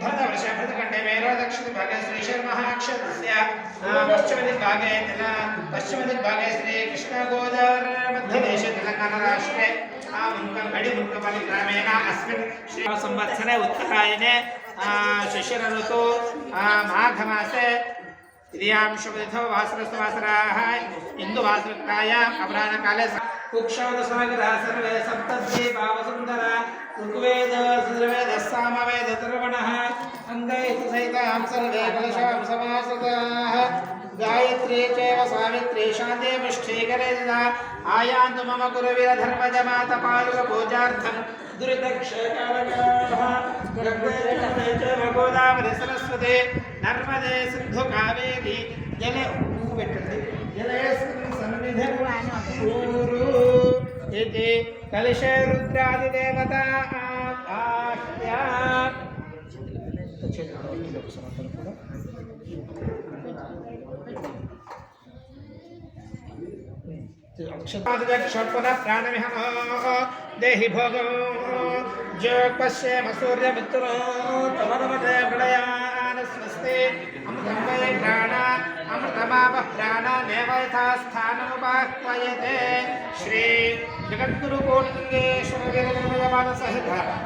भरतवर्षे भरतखण्डे मेरो दक्षिणभागे श्रीशर्महाक्षरस्य पश्चिमदिग्भागे तिल पश्चिमदिग्भागे श्रीकृष्णगोदावरीमध्यदेशे तेलङ्गानाराष्ट्रे गडिमुर्कपल्लिग्रामेण अस्मिन् श्रीसंवत्सरे उत्तरायणे शिशिर ऋतु माघमासे इदियां शुभतिथौ वासरस्तु वासराः इन्दुवासरुक्तायाम् अपराह्नकाले कुक्षौदसागरः सर्वे सप्तद्वीपावसुन्दरा ऋग्वेद सुर्वेदः सामवेद अङ्गैस्तथैतां सर्वे फलशां समासृताः। गायत्रे चैव सावित्रे शान्ते पृष्ठे करे आयान्तु मम गुरुविरधर्मजमातपालकपूजार्थं दुरितक्षकारकाः गोदावरि सरस्वते, नर्मदे सिन्धु कावेरी। जले ऊपेट्टति सन्निधि। कलिशरुद्रादिदेवता आख्या अच्छे समर्थन पूरा अक्षतादिदक्षोत्पद प्राणविहनो देहि भोगो जोक्पश्येम सूर्यमित्रो तमनुमते प्रणयानस्मस्ते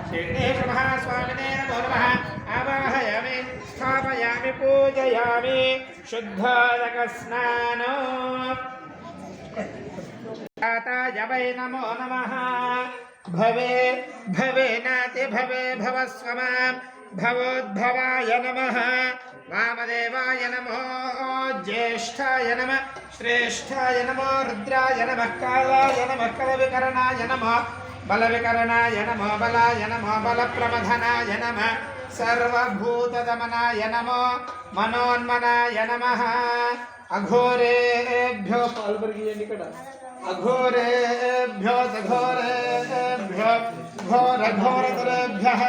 श्रीगणेशमहास्वामिने नमो नमः। आवाहयामि स्थापयामि पूजयामि शुद्धोदकस्नानो ताताय वै नमो नमः भवे भवे नाति भवे भवस्व मां भवोद्भवाय नमः वामदेवाय नमो ज्येष्ठाय नमः श्रेष्ठाय नमो रुद्राय नमः कालाय नमः कलविकरणाय नमः बलविकरणाय नमो बलाय नमो बलप्रमथनाय नमः सर्वभूतदमनाय नमो मनोन्मनाय नमः। अघोरेभ्यो अघोरेभ्यो सघोरेभ्यो घोरघोरतरेभ्यः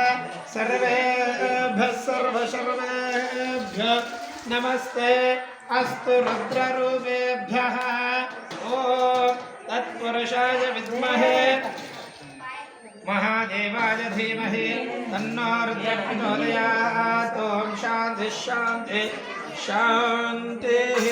सर्वेभ्यः सर्वशर्वेभ्यो नमस्ते। अस्तु रुद्ररूपेभ्यः। ॐ तत्पुरुषाय विद्महे महादेवाय धीमहि तन्नो रुद्रः प्रचोदयात् ॐ शान्तिः शान्तिः शान्तिः